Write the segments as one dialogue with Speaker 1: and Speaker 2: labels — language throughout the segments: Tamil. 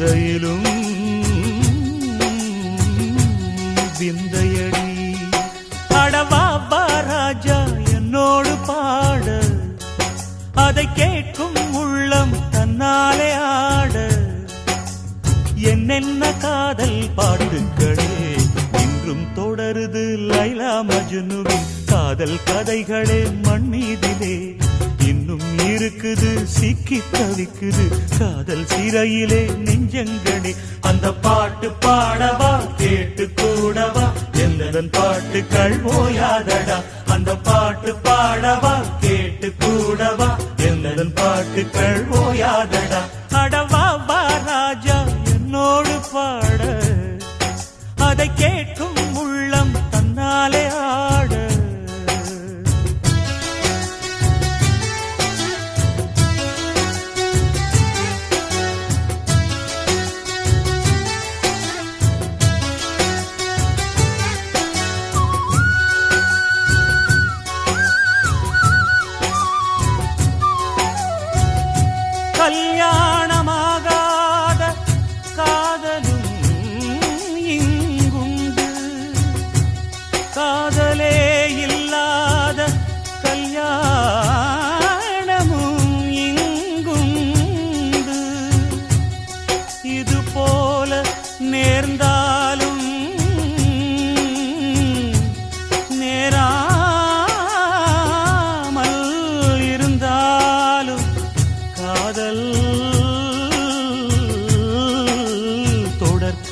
Speaker 1: விந்தையிலும் விந்தையடி. அடவா வா ராஜா என்னோடு பாட. அதை கேட்கும் உள்ளம் தன்னாலே ஆட. என்னென்ன காதல் பாட்டுக்களே இன்றும் தொடருது லைலா மஜ்னுவின் காதல் கதைகளே மண் மீதிலே இருக்குது சிக்கி தவிக்குது. காதல் சிறையிலே நெஞ்சங்களே. அந்த பாட்டு பாடவா கேட்டு கூடவா? எந்ததன் பாட்டு கழ்வோயாதடா அந்த பாட்டு பாடவா கேட்டு கூடவா? எந்ததன் பாட்டு கழ்வோயாதடா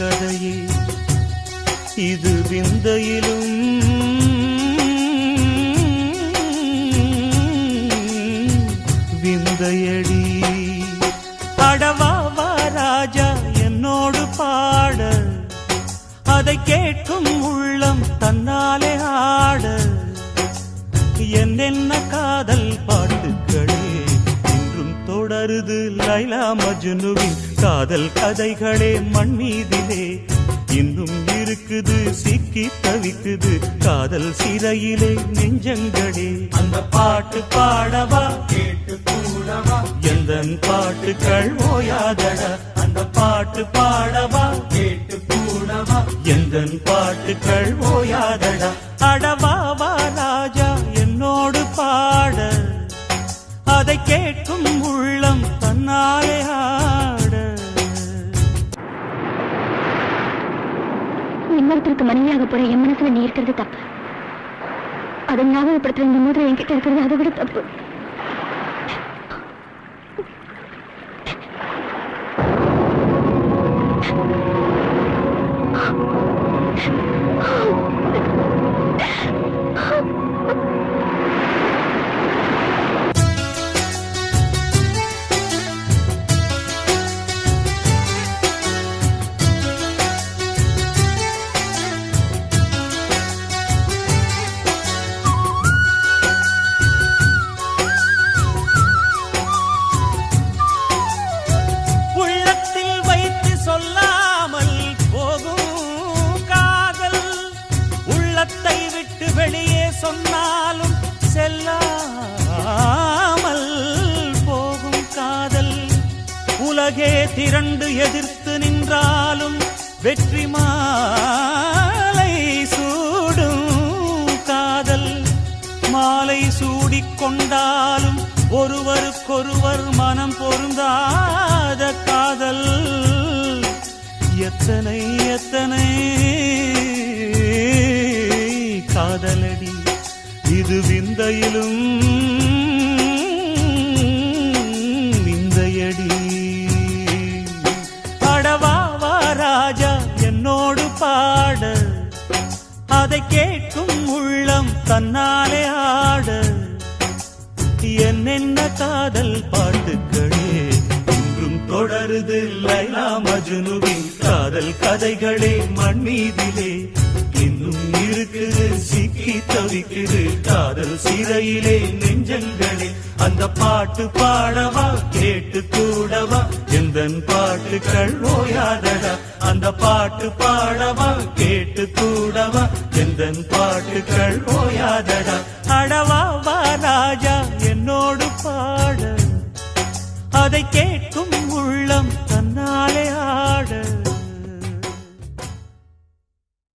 Speaker 1: கதையே. இது விந்தையிலும் விந்தையடி. அடவாவா ராஜா என்னோடு பாட. அதை கேட்கும் உள்ளம் தன்னாலே ஆட. என்னென்ன காதல் பாட்டுக்கள்? தொடருது லைலா மஜ்னுவின் காதல் கதைகளே மண் மீதிலே இன்னும் இருக்குது சிக்கி தவிக்குது காதல் சிறையிலே நெஞ்சங்களே. அந்த பாட்டு பாடவா? கேட்டு கூடவா? எந்த பாட்டுக்கள் ஓயாதடா? அந்த பாட்டு பாடவா? கேட்டு கூடவா? எந்த பாட்டுக்கள் ஓயாதடா? அடவா வா ராஜா என்னோடு பாட. அதை கேட்கும் நாளை ஆட.
Speaker 2: இன்னொருத்தருக்கு மனைவியாக போற என் மனசுல நீ இருக்கிறது தப்பு. அதை ஞாபகப்படுத்துற இந்த மோதிரம் என்கிட்ட இருக்கிறது அதை விட தப்பு.
Speaker 1: உள்ளத்தில் உலகே திரண்டு எதிர்த்து நின்றாலும் வெற்றி மாலை சூடும் காதல். மாலை சூடிக் கொண்டாலும் ஒருவருக்கொருவர் மனம் பொருந்தாத காதல். எத்தனை எத்தனை காதலடி இது விந்தையிலும் அதை கேட்கும் உள்ளம் தன்னாலே ஆட. என்னென்ன காதல் பாட்டுக்களே? இன்றும் தொடருது லைலா மஜுனுவின் காதல் கதைகளே மண் மீதிலே இன்னும் இருக்குது. சிக்கி தவிக்குது. காதல் சிறையிலே நெஞ்சங்களே. அந்த பாட்டு பாடவா? கேட்டு கூடவா? எந்த பாட்டுக்கள் ஓயாதடா? அந்த பாட்டு பாடவா? கேட்டு கூடவா? எந்த பாட்டுக்கள் ஓயாதடா? அடவா